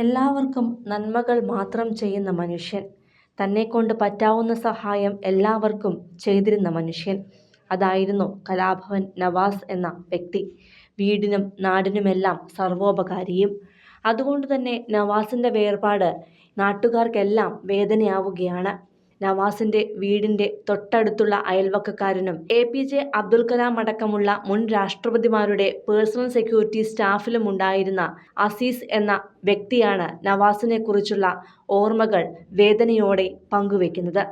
എല്ലാവർക്കും നന്മകൾ മാത്രം ചെയ്യുന്ന മനുഷ്യൻ. തന്നെക്കൊണ്ട് പറ്റാവുന്ന സഹായം എല്ലാവർക്കും ചെയ്തിരുന്ന മനുഷ്യൻ. അതായിരുന്നു കലാഭവൻ നവാസ് എന്ന വ്യക്തി. വീടിനും നാടിനുമെല്ലാം സർവോപകാരിയും. അതുകൊണ്ട് തന്നെ നവാസിന്റെ വേർപാട് നാട്ടുകാർക്കെല്ലാം വേദനയാവുകയാണ്. നവാസിന്റെ വീടിന്റെ തൊട്ടടുത്തുള്ള അയൽവക്കക്കാരനും A P J Abdul Kalam അടക്കമുള്ള മുൻ രാഷ്ട്രപതിമാരുടെ പേഴ്സണൽ സെക്യൂരിറ്റി സ്റ്റാഫിലും ഉണ്ടായിരുന്ന അസീസ് എന്ന വ്യക്തിയാണ് നവാസിനെ കുറിച്ചുള്ള ഓർമ്മകൾ വേദനയോടെ പങ്കുവെക്കുന്നത്.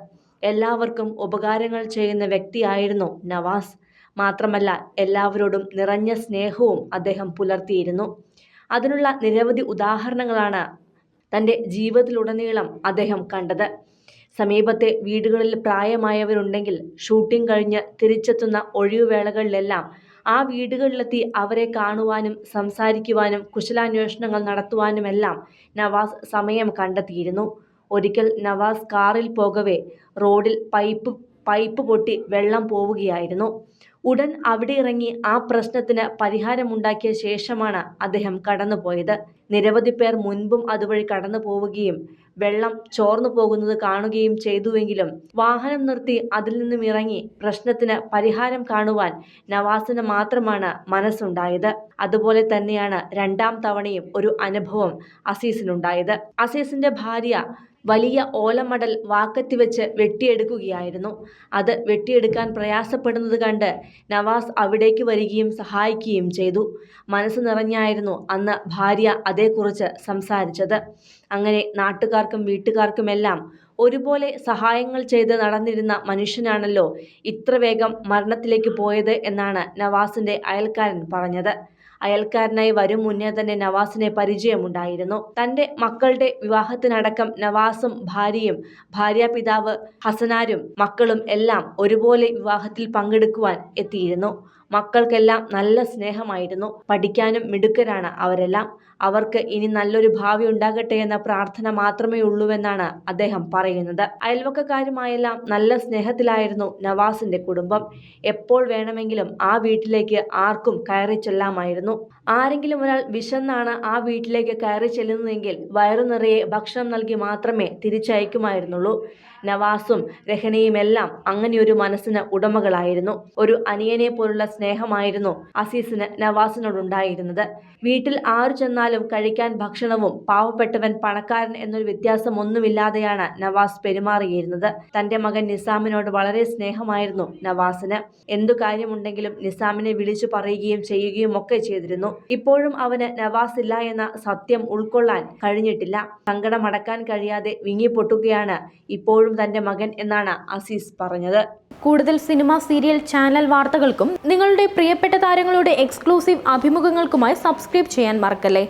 എല്ലാവർക്കും ഉപകാരങ്ങൾ ചെയ്യുന്ന വ്യക്തിയായിരുന്നു നവാസ്. മാത്രമല്ല എല്ലാവരോടും നിറഞ്ഞ സ്നേഹവും അദ്ദേഹം പുലർത്തിയിരുന്നു. അതിനുള്ള നിരവധി ഉദാഹരണങ്ങളാണ് തന്റെ ജീവിതത്തിലുടനീളം അദ്ദേഹം കണ്ടത്. സമീപത്തെ വീടുകളിൽ പ്രായമായവരുണ്ടെങ്കിൽ ഷൂട്ടിംഗ് കഴിഞ്ഞ് തിരിച്ചെത്തുന്ന ഒഴിവുവേളകളിലെല്ലാം ആ വീടുകളിലെത്തി അവരെ കാണുവാനും സംസാരിക്കുവാനും കുശലാന്വേഷണങ്ങൾ നടത്തുവാനുമെല്ലാം നവാസ് സമയം കണ്ടെത്തിയിരുന്നു. ഒരിക്കൽ നവാസ് കാറിൽ പോകവേ റോഡിൽ പൈപ്പ് പൈപ്പ് പൊട്ടി വെള്ളം പോവുകയായിരുന്നു. ഉടൻ അവിടെ ഇറങ്ങി ആ പ്രശ്നത്തിന് പരിഹാരമുണ്ടാക്കിയ ശേഷമാണ് അദ്ദേഹം കടന്നുപോയത്. നിരവധി പേർ മുൻപും അതുവഴി കടന്നു പോവുകയും വെള്ളം ചോർന്നു പോകുന്നത് കാണുകയും ചെയ്തുവെങ്കിലും വാഹനം നിർത്തി അതിൽ നിന്നും ഇറങ്ങി പ്രശ്നത്തിന് പരിഹാരം കാണുവാൻ നവാസിന് മാത്രമാണ് മനസ്സുണ്ടായത്. അതുപോലെ തന്നെയാണ് രണ്ടാം തവണയും ഒരു അനുഭവം അസീസിനുണ്ടായത്. അസീസിന്റെ ഭാര്യ വലിയ ഓലമടൽ വാക്കത്തി വെച്ച് വെട്ടിയെടുക്കുകയായിരുന്നു. അത് വെട്ടിയെടുക്കാൻ പ്രയാസപ്പെടുന്നത് കണ്ട് നവാസ് അവിടേക്ക് വരികയും സഹായിക്കുകയും ചെയ്തു. മനസ്സ് നിറഞ്ഞായിരുന്നു അന്ന് ഭാര്യ അതേക്കുറിച്ച് സംസാരിച്ചത്. അങ്ങനെ നാട്ടുകാർക്കും വീട്ടുകാർക്കുമെല്ലാം ഒരുപോലെ സഹായങ്ങൾ ചെയ്ത് നടന്നിരുന്ന മനുഷ്യനാണല്ലോ ഇത്ര വേഗം മരണത്തിലേക്ക് പോയത് എന്നാണ് നവാസിന്റെ അയൽക്കാരൻ പറഞ്ഞത്. അയൽക്കാരനായി വരും മുന്നേ തന്നെ നവാസിനെ പരിചയമുണ്ടായിരുന്നു. തന്റെ മക്കളുടെ വിവാഹത്തിനടക്കം നവാസും ഭാര്യയും ഭാര്യാപിതാവ് ഹസനാരും മക്കളും എല്ലാം ഒരുപോലെ വിവാഹത്തിൽ പങ്കെടുക്കുവാൻ എത്തിയിരുന്നു. മക്കൾക്കെല്ലാം നല്ല സ്നേഹമായിരുന്നു. പഠിക്കാനും മിടുക്കരാണ് അവരെല്ലാം. അവർക്ക് ഇനി നല്ലൊരു ഭാവി ഉണ്ടാകട്ടെ എന്ന പ്രാർത്ഥന മാത്രമേ ഉള്ളൂവെന്നാണ് അദ്ദേഹം പറയുന്നത്. അയൽവക്കക്കാരുമായെല്ലാം നല്ല സ്നേഹത്തിലായിരുന്നു നവാസിന്റെ കുടുംബം. എപ്പോൾ വേണമെങ്കിലും ആ വീട്ടിലേക്ക് ആർക്കും കയറി ചെല്ലാമായിരുന്നു. ആരെങ്കിലും ഒരാൾ വിശന്നാണ് ആ വീട്ടിലേക്ക് കയറി ചെല്ലുന്നതെങ്കിൽ വയറു നിറയെ ഭക്ഷണം നൽകി മാത്രമേ തിരിച്ചയക്കുമായിരുന്നുള്ളൂ. നവാസും രഹനയുമെല്ലാം അങ്ങനെയൊരു മനസ്സിന് ഉടമകളായിരുന്നു. ഒരു അനിയനെ പോലുള്ള സ്നേഹമായിരുന്നു അസീസിന് നവാസിനോടുണ്ടായിരുന്നത്. വീട്ടിൽ ആര് ചെന്നാലും കഴിക്കാൻ ഭക്ഷണവും പാവപ്പെട്ടവൻ പണക്കാരൻ എന്നൊരു വ്യത്യാസം ഒന്നുമില്ലാതെയാണ് നവാസ് പെരുമാറിയിരുന്നത്. തന്റെ മകൻ നിസാമിനോട് വളരെ സ്നേഹമായിരുന്നു നവാസിന്. എന്തു കാര്യമുണ്ടെങ്കിലും നിസാമിനെ വിളിച്ചു പറയുകയും ചെയ്യുകയും ഒക്കെ ചെയ്തിരുന്നു. ഇപ്പോഴും അവന് നവാസ് ഇല്ല എന്ന സത്യം ഉൾക്കൊള്ളാൻ കഴിഞ്ഞിട്ടില്ല. സങ്കടമടക്കാൻ കഴിയാതെ വിങ്ങിപ്പൊട്ടുകയാണ് ഇപ്പോഴും തന്റെ മകൻ എന്നാണ് അസീസ് പറഞ്ഞത്. കൂടുതൽ സിനിമ സീരിയൽ ചാനൽ വാർത്തകൾക്കും നിങ്ങളുടെ പ്രിയപ്പെട്ട താരങ്ങളുടെ എക്സ്ക്ലൂസീവ് അഭിമുഖങ്ങൾക്കുമായി സബ്സ്ക്രൈബ് ചെയ്യാൻ മറക്കല്ലേ?